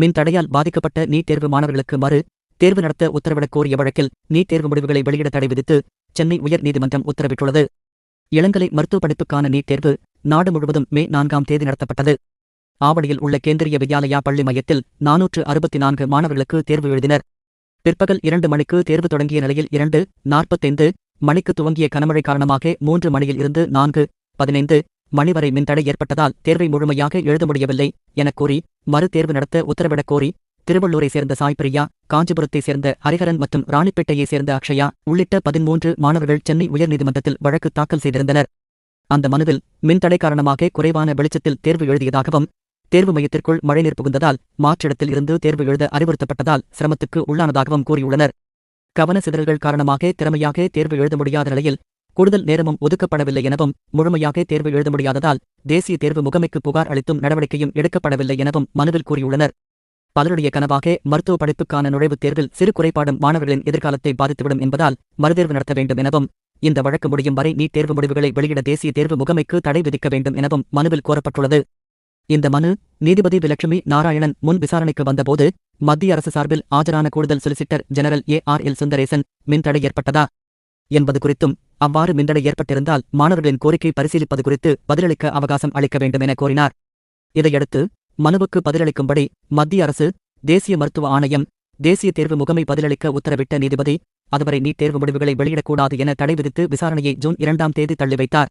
மின் தடையால் பாதிக்கப்பட்ட நீட் தேர்வு மாணவர்களுக்கு மறு தேர்வு நடத்த உத்தரவிடக் கோரிய வழக்கில் நீட் தேர்வு முடிவுகளை வெளியிட தடை விதித்து சென்னை உயர் நீதிமன்றம் உத்தரவிட்டுள்ளது. இளங்கலை மருத்துவ படிப்புக்கான நீட் தேர்வு நாடு முழுவதும் மே நான்காம் தேதி நடத்தப்பட்டது. ஆவடியில் உள்ள கேந்திரிய வித்யாலயா பள்ளி மையத்தில் நானூற்று அறுபத்தி நான்கு மாணவர்களுக்கு தேர்வு எழுதினர். பிற்பகல் இரண்டு மணிக்கு தேர்வு தொடங்கிய நிலையில் இரண்டு நாற்பத்தைந்து மணிக்கு துவங்கிய கனமழை காரணமாக மூன்று மணியில் இருந்து நான்கு பதினைந்து மணிவரை மின்தடை ஏற்பட்டதால் தேர்வை முழுமையாக எழுத முடியவில்லை எனக் கூறி மறு தேர்வு நடத்த உத்தரவிடக் கோரி திருவள்ளூரை சேர்ந்த சாய்பிரியா காஞ்சிபுரத்தை சேர்ந்த ஹரிஹரன் மற்றும் ராணிப்பேட்டையை சேர்ந்த அக்ஷயா உள்ளிட்ட பதிமூன்று மாணவர்கள் சென்னை உயர்நீதிமன்றத்தில் வழக்கு தாக்கல் செய்திருந்தனர். அந்த மனுவில் மின்தடை காரணமாக குறைவான வெளிச்சத்தில் தேர்வு எழுதியதாகவும் தேர்வு மையத்திற்குள் மழைநீர் புகுந்ததால் மாற்றிடத்தில் இருந்து தேர்வு எழுத அறிவுறுத்தப்பட்டதால் சிரமத்துக்கு உள்ளானதாகவும் கூறியுள்ளனர். கவன சிதறல்கள் காரணமாக திறமையாக தேர்வு எழுத முடியாத நிலையில் கூடுதல் நேரமும் ஒதுக்கப்படவில்லை எனவும் முழுமையாக தேர்வு எழுத முடியாததால் தேசிய தேர்வு முகமைக்கு புகார் அளித்தும் நடவடிக்கையும் எடுக்கப்படவில்லை எனவும் மனுவில் கூறியுள்ளனர். பலருடைய கனவாக மருத்துவ படிப்புக்கான நுழைவுத் தேர்வில் சிறு குறைபாடும் மாணவர்களின் எதிர்காலத்தை பாதித்துவிடும் என்பதால் மறுதேர்வு நடத்த வேண்டும் எனவும் இந்த வழக்கு முடியும் வரை நீட் தேர்வு முடிவுகளை வெளியிட தேசிய தேர்வு முகமைக்கு தடை விதிக்க வேண்டும் எனவும் மனுவில் கோரப்பட்டுள்ளது. இந்த மனு நீதிபதி விலட்சுமி நாராயணன் முன் விசாரணைக்கு வந்தபோது மத்திய அரசு சார்பில் ஆஜரான கூடுதல் solicitor general A R L Sundaresan மின்தடை ஏற்பட்டதா? என்பது குறித்தும் அவ்வாறு மிந்தடை ஏற்பட்டிருந்தால் மாணவர்களின் கோரிக்கை பரிசீலிப்பது குறித்து பதிலளிக்க அவகாசம் அளிக்க வேண்டும் என கோரினார். இதையடுத்து மனுவுக்கு பதிலளிக்கும்படி மத்திய அரசு தேசிய மருத்துவ ஆணையம் தேசிய தேர்வு முகமை பதிலளிக்க உத்தரவிட்ட நீதிபதி அதுவரை நீட் தேர்வு முடிவுகளை வெளியிடக்கூடாது என தடை விதித்து விசாரணையை ஜூன் இரண்டாம் தேதி தள்ளி வைத்தார்